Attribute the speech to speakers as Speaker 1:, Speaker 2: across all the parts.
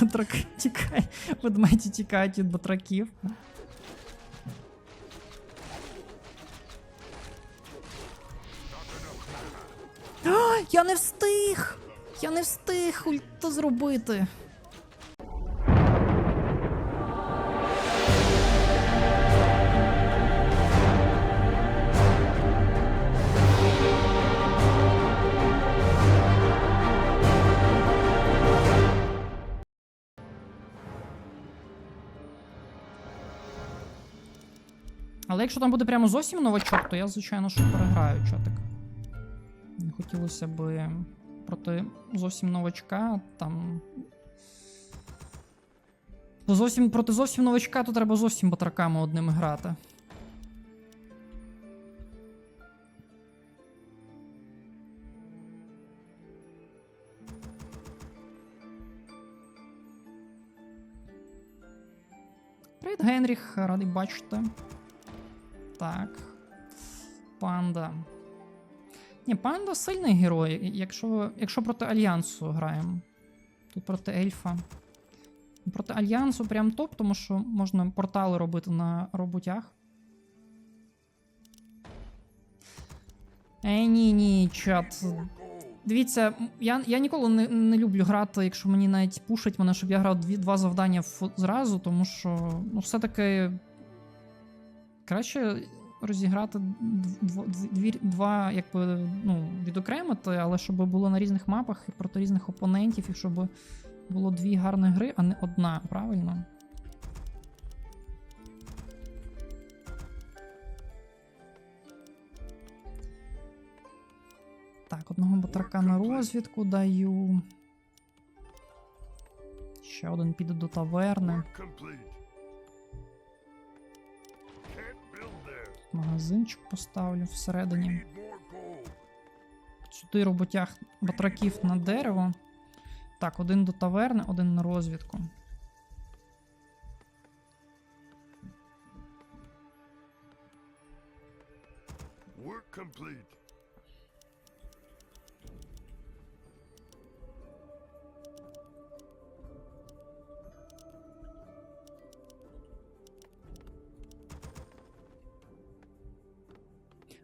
Speaker 1: Батраки тікай. Ведмеді тікають від батраків. Я не встиг! Я не встиг ульту зробити. Якщо там буде прямо зовсім новачок, то я, звичайно, що переграю чотик. Не хотілося би проти зовсім новачка там. Зовсім проти зовсім новачка, то треба зовсім батраками одними грати. Привіт, Генріх, радий бачити. Так. Панда. Ні, панда сильний герой, якщо, якщо проти Альянсу граємо. Тут проти ельфа. Проти Альянсу прям топ, тому що можна портали робити на роботях. Е, ні, ні, чат. Дивіться, я, я ніколи не, не люблю грати, якщо мені навіть пушать мене, щоб я грав дві, два завдання в- зразу, тому що ну, все-таки краще розіграти дв- дв- дві, два, якби, ну, відокремити, але щоб було на різних мапах і проти різних опонентів, і щоб було дві гарні гри, а не одна, правильно? Так, одного батрака на розвідку даю. Ще один піде до таверни. Магазинчик поставлю всередині. Сюди роботяг батраків на дерево. Так, один до таверни, один на розвідку.
Speaker 2: Work complete.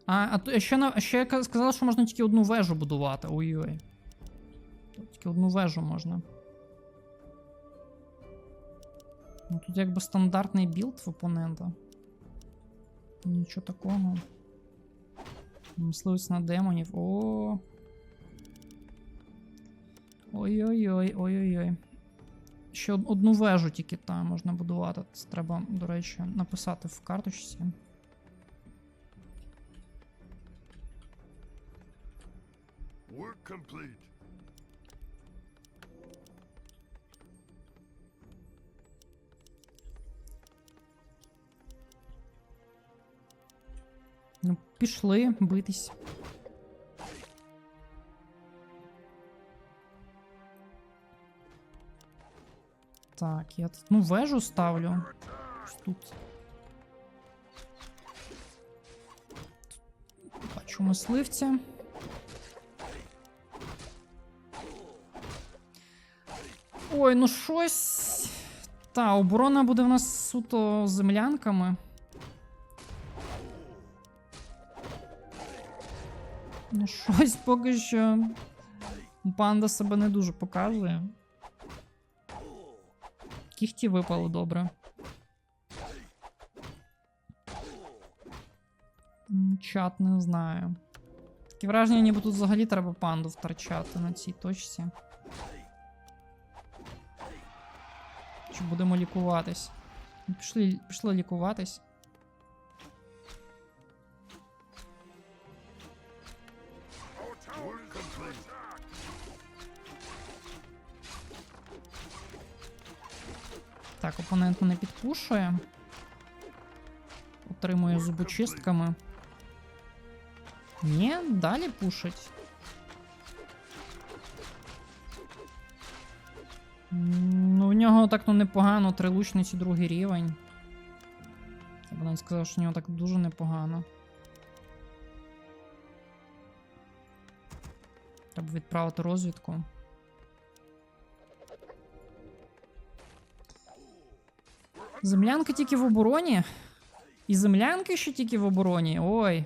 Speaker 1: А, а, ще, ще ка- сказали, що можна тільки одну вежу будувати. Ой-ой. Тільки одну вежу можна. Ну, тут якби стандартний білд в опонента. Нічого такого. Мисливець на демонів. О. Ой-ой-ой, ой-ой-ой. Ще одну вежу тільки там можна будувати. Це треба, до речі, написати в карточці.
Speaker 2: Complete.
Speaker 1: Ну, пішли битись. Так, я тут, ну, вежу ставлю. Тут. Бачу мисливця. Ой, ну щось. Та, оборона буде в нас суто землянками. Ну, щось поки що. Панда себе не дуже показує. Кіхті випали добре. Чат не знаю. Таке враження, ніби тут взагалі треба панду втрачати на цій точці. Чи будемо лікуватись? Пішли, пішли лікуватись. Так, опонент мене підпушує. Отримує зубочистками. Ні, далі пушить. Нього так ну непогано, три лучниці другий рівень. Я б навіть сказав, що в нього так дуже непогано. Треба відправити розвідку. Землянка тільки в обороні. І землянки ще тільки в обороні. Ой.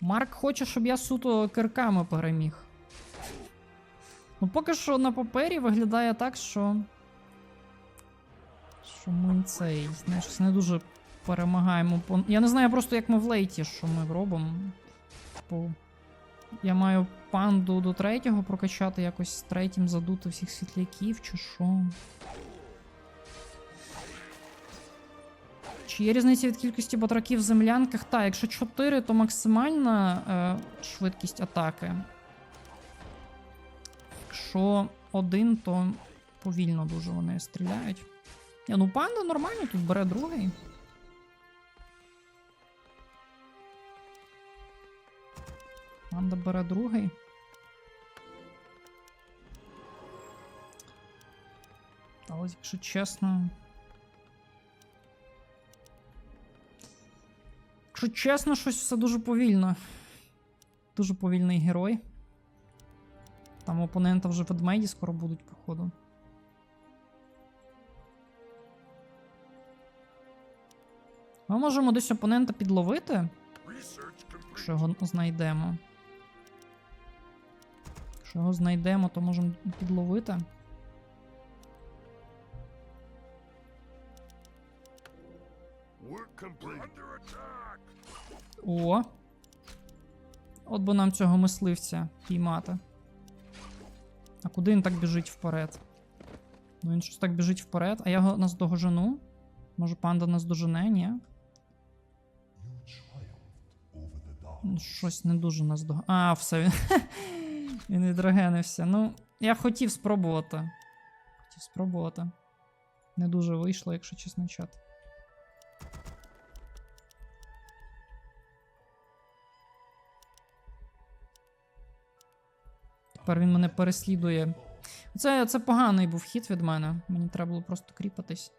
Speaker 1: Марк хоче, щоб я суто кирками переміг. Ну, поки що на папері виглядає так, що. Що ми цей. Знаєш, не дуже перемагаємо. по- Я не знаю просто, як ми в лейті, що ми робимо. Типу. Я маю панду до третього прокачати, якось третім задути всіх світляків, чи що. Чи є різниця від кількості батраків в землянках? Так, якщо 4, то максимальна е, швидкість атаки. Якщо один, то повільно дуже вони стріляють. Ні, ну панда нормально тут бере другий. Панда бере другий. Але, якщо чесно. Якщо чесно, щось все дуже повільно. Дуже повільний герой. Там опонента вже ведмеді скоро будуть, походу. Ми можемо десь опонента підловити, якщо його знайдемо. Якщо його знайдемо, то можемо підловити. О! От би нам цього мисливця піймати. А куди він так біжить вперед? Ну він щось так біжить вперед, а я його наздожену. Може панда нас дожене, ні? Ну, Щось не дуже наздог... А, все, він. він відрегенився. Ну, я хотів спробувати. Хотів спробувати. Не дуже вийшло, якщо чесно чат. Тепер він мене переслідує. Це, це поганий був хід від мене. Мені треба було просто кріпатись.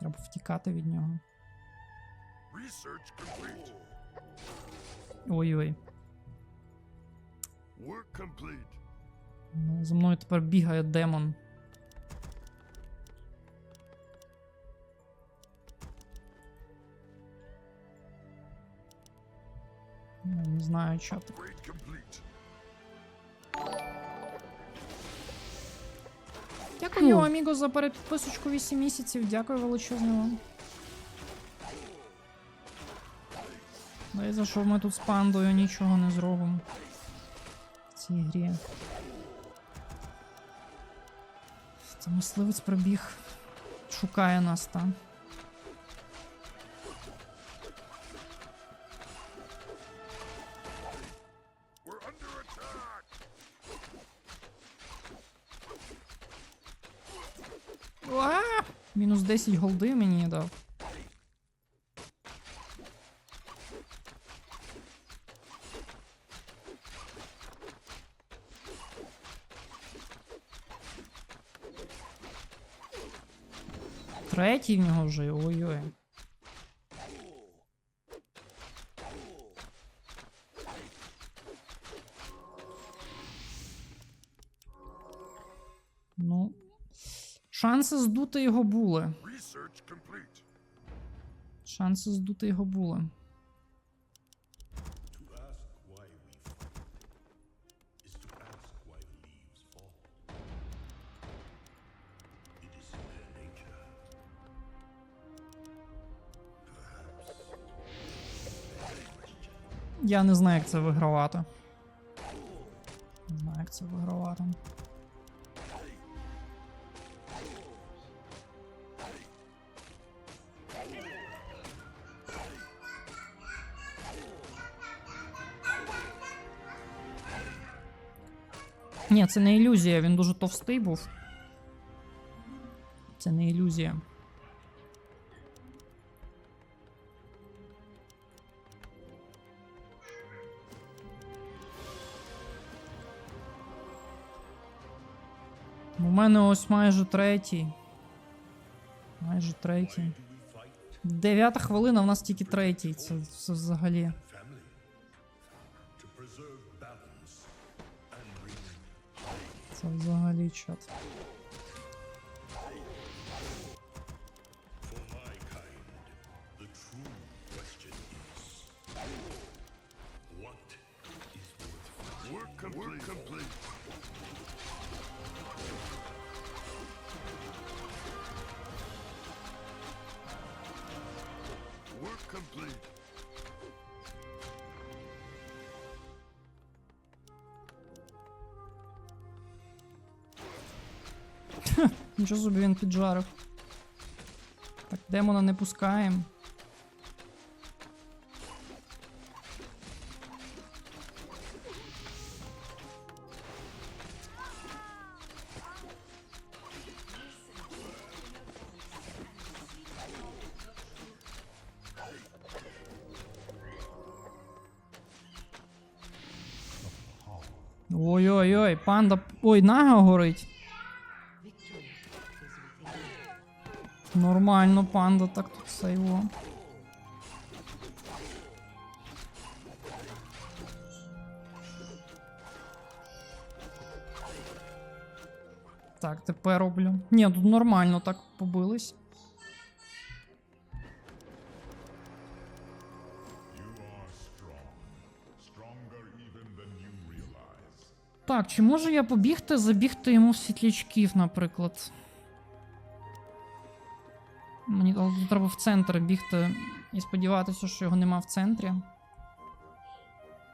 Speaker 1: Треба втікати від нього. Ой-ой. Ну, За мною тепер бігає демон. Знаю, що. Дякую, Аміго, за переписочку 8 місяців. Дякую величезно вам. Дай за що ми тут з пандою нічого не зробимо. В цій грі. Це мисливець прибіг. Шукає нас там. Мінус 10 голди мені дав. Третій в нього вже, ой-ой. Шанси здути його були. Шанси здути його були. Я не знаю, як це вигравати. Не знаю, як це вигравати. Це не ілюзія, він дуже товстий був. Це не ілюзія. У мене ось майже третій. Майже третій. Дев'ята хвилина, в нас тільки третій. Це, це взагалі. Це взагалі
Speaker 2: час. We're complete.
Speaker 1: Нічого собі він піджарив. Так, демона не пускаємо. Ой-ой-ой, панда. Ой, нага горить. Нормально, панда так тут його. Так, тепер роблю. Ні, тут нормально так побились. Так, чи можу я побігти, забігти йому в світлячків, наприклад. Мені треба в центр бігти і сподіватися, що його нема в центрі.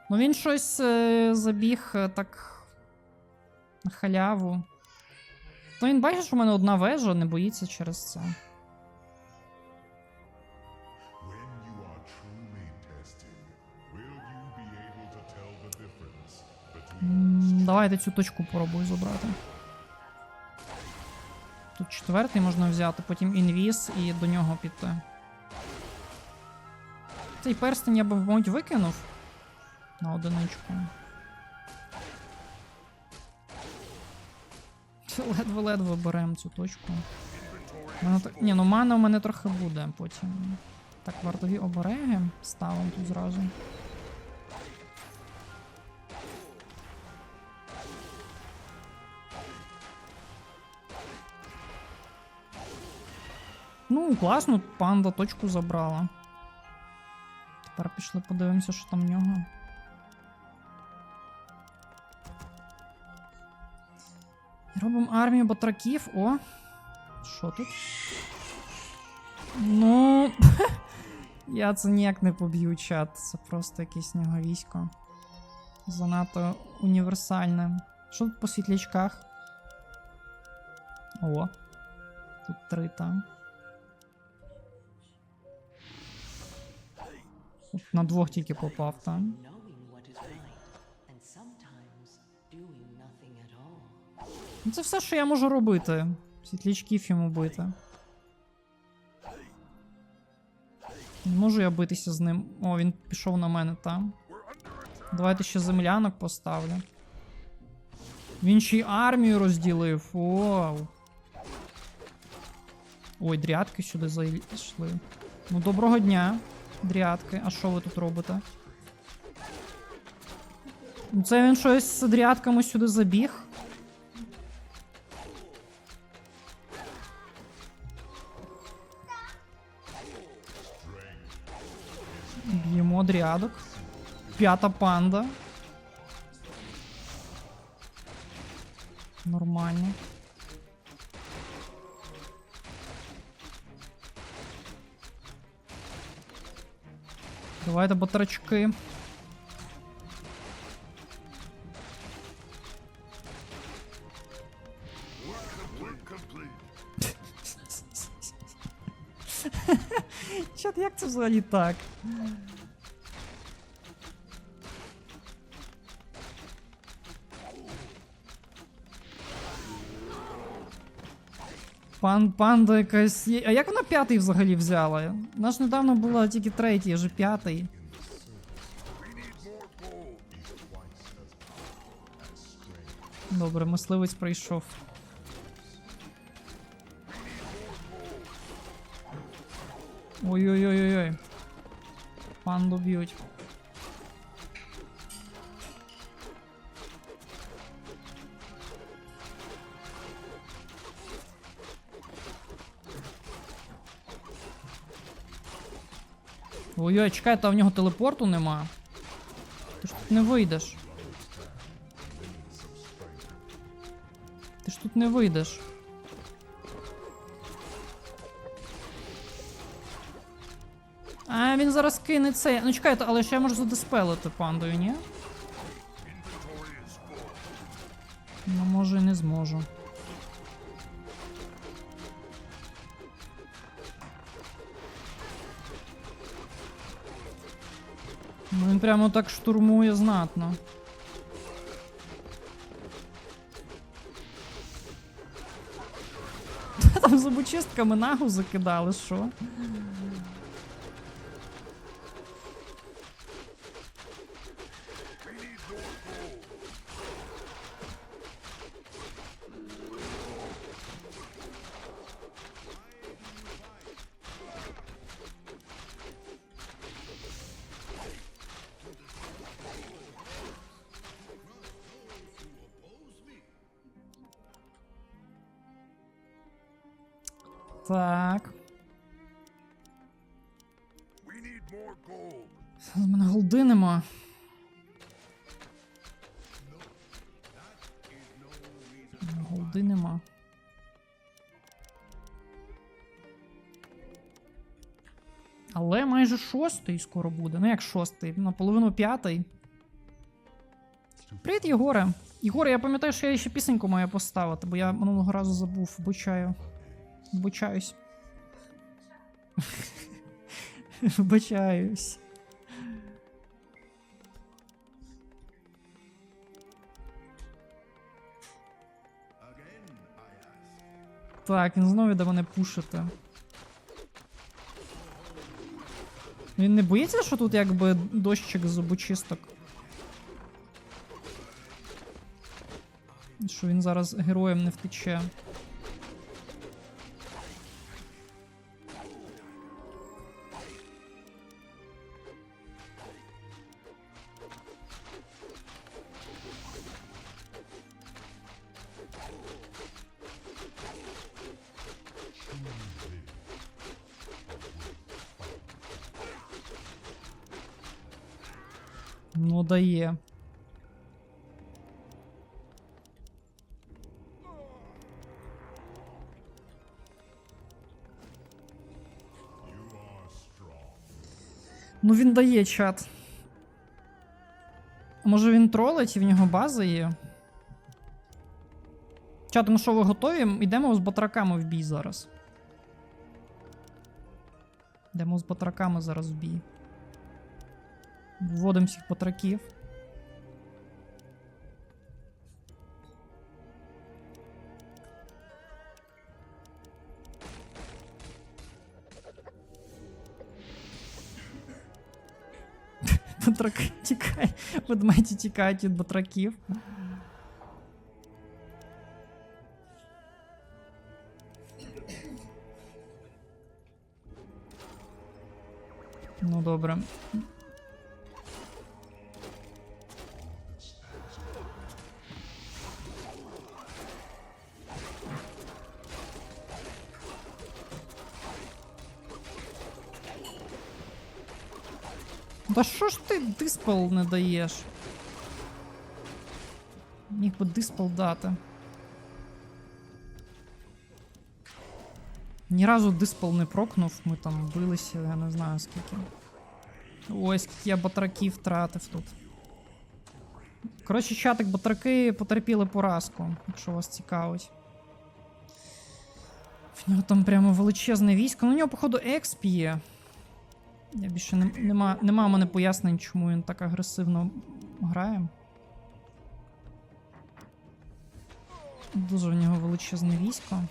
Speaker 1: Ну він щось е, забіг е, так на халяву. То він бачить, що в мене одна вежа, не боїться через це.
Speaker 3: When you are truly tested,
Speaker 1: Тут четвертий можна взяти, потім інвіз і до нього піти. Цей перстень я б, мабуть, викинув на одиничку. Ледве-ледве беремо цю точку. Мене. Ні, ну мана у мене трохи буде потім. Так, вартові обереги ставимо тут зразу. Ну, класно, панда точку забрала. Тепер пішли подивимося, що там в нього. Робимо армію батраків. О! Що тут? Ну. Я це ніяк не поб'ю, чат. Це просто якесь нього військо. Занадто універсальне. Що тут по світлячках? О. Тут три там. На двох тільки попав
Speaker 4: all.
Speaker 1: Ну це все, що я можу робити. Світлячків йому бити. Не можу я битися з ним. О, він пішов на мене там. Давайте ще землянок поставлю. Він ще й армію розділив. Вау. Ой, дрядки сюди зайшли. Ну, доброго дня, дрядки. А що ви тут робите? Ну, Це він щось з дрядками сюди забіг. Б'ємо дрядок. П'ята панда. Нормально. Давайте батарачки. Чат, як це взагалі так? Пан, панда якась. є- А як вона п'ятий взагалі взяла? Вона ж недавно була тільки третій, а вже п'ятий. Добре, мисливець прийшов. Ой-ой-ой-ой. Панду б'ють. Ой-ой, чекай, та в нього телепорту нема. Ти ж тут не вийдеш. Ти ж тут не вийдеш. А, він зараз кине це. Ну чекайте, але ще я можу задиспелити пандою, ні? Ну може і не зможу. Він прямо так штурмує знатно. Там зубочистками нагу закидали, що? Так. З мене голди нема. Голди нема. Але майже шостий скоро буде. Ну як шостий, наполовину п'ятий. Привіт, Єгоре. Єгоре, я пам'ятаю, що я ще пісеньку маю поставити, бо я минулого разу забув, вибачаю. Вибачаюсь. Вибачаюсь. Так, він знову йде мене пушити. Він не боїться, що тут якби дощик зубочисток? Що він зараз героєм не втече. Ну, дає. Ну він дає чат. Може він тролить і в нього база є? Чат, ну що ви готові? Йдемо з батраками в бій зараз. Йдемо з батраками зараз в бій. Вводимо всіх батраків. Батраки тікає. Ведмеді тікають від батраків. Ну добре. Да що ж ти диспел не даєш? Міг би диспел дати. Ні разу диспел не прокнув, ми там билися, я не знаю скільки. Ой, скільки я батраків втратив тут. Коротше, чатик, батраки потерпіли поразку, якщо вас цікавить. В нього там прямо величезне військо. Ну, у нього, походу, експ є. Я більше не, нема, нема мене пояснень, чому він так агресивно грає. Дуже в нього величезне військо.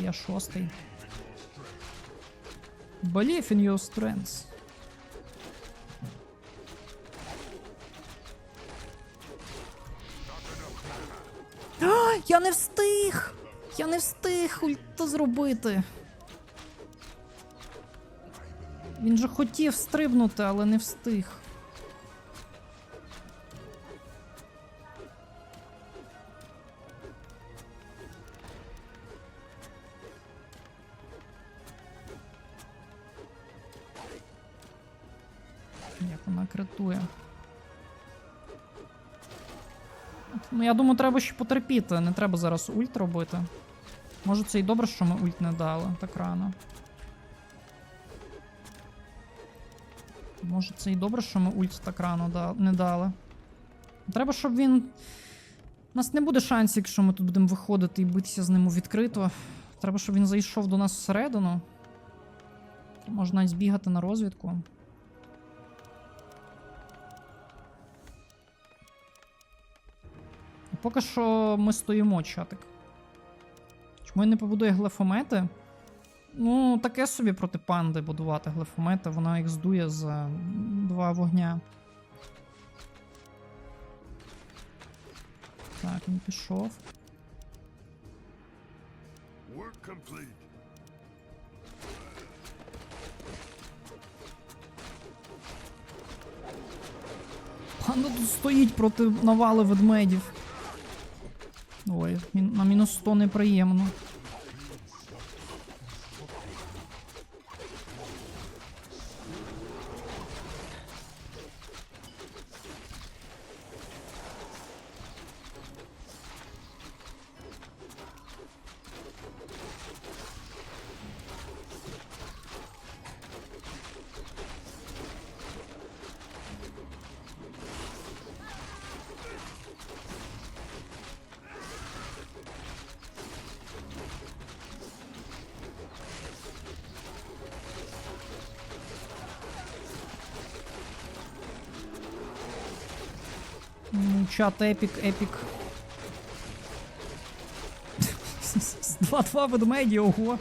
Speaker 1: Я шостий. Believe in your strengths. А, я не встиг! Я не встиг ульта зробити. Він же хотів стрибнути, але не встиг. Вона критує. Ну, я думаю, треба ще потерпіти. Не треба зараз ульт робити. Може, це і добре, що ми ульт не дали так рано. Може, це і добре, що ми ульт так рано да- не дали. Треба, щоб він. У нас не буде шансів, якщо ми тут будемо виходити і битися з ним відкрито. Треба, щоб він зайшов до нас всередину. Можна збігати на розвідку. Поки що ми стоїмо, чатик. Чому він не побудує глефомети? Ну, таке собі проти панди будувати глефомети, вона їх здує за два вогня. Так, він пішов. Панда тут стоїть проти навали ведмедів. Ой, мін- на мінус 100 неприємно. Чат епік, епік. 2-2 ведмеді, ого.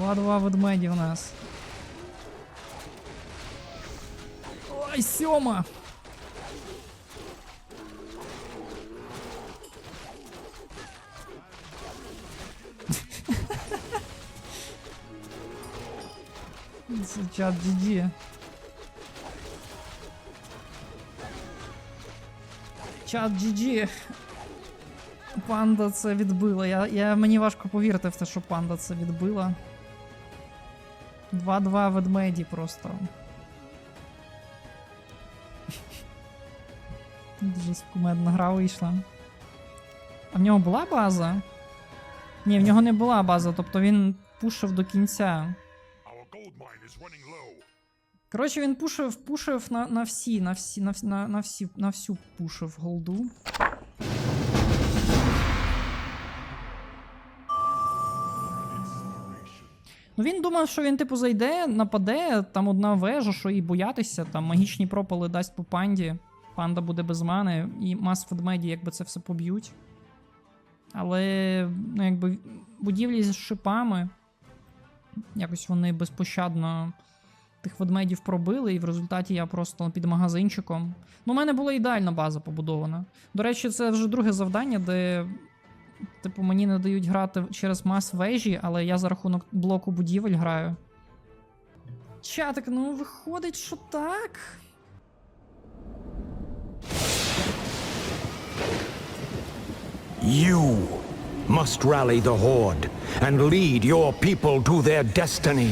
Speaker 1: 2-2 ведмеді у нас. Ой, сьома! Це чат GG. Чат GG. Панда це відбила. Я, я, мені важко повірити в те, що панда це відбила. 2-2 ведмеді просто. Дуже скумедна гра вийшла. А в нього була база? Ні, в нього не була база, тобто він пушив до кінця. Коротше, він пушив, пушив на, на всі, на всі, на, на, на всі, на всю пушив голду. Ну він думав, що він, типу, зайде, нападе, там одна вежа, що і боятися, там магічні пропали дасть по панді. Панда буде без мани, і мас ведмеді, якби це все поб'ють. Але, ну, якби, будівлі з шипами. Якось вони безпощадно тих ведмедів пробили, і в результаті я просто під магазинчиком. Ну, у мене була ідеальна база побудована. До речі, це вже друге завдання, де. Типу, мені не дають грати через мас вежі, але я за рахунок блоку будівель граю. Чатик, ну виходить, що так.
Speaker 5: You must rally the Horde and lead your people to their destiny.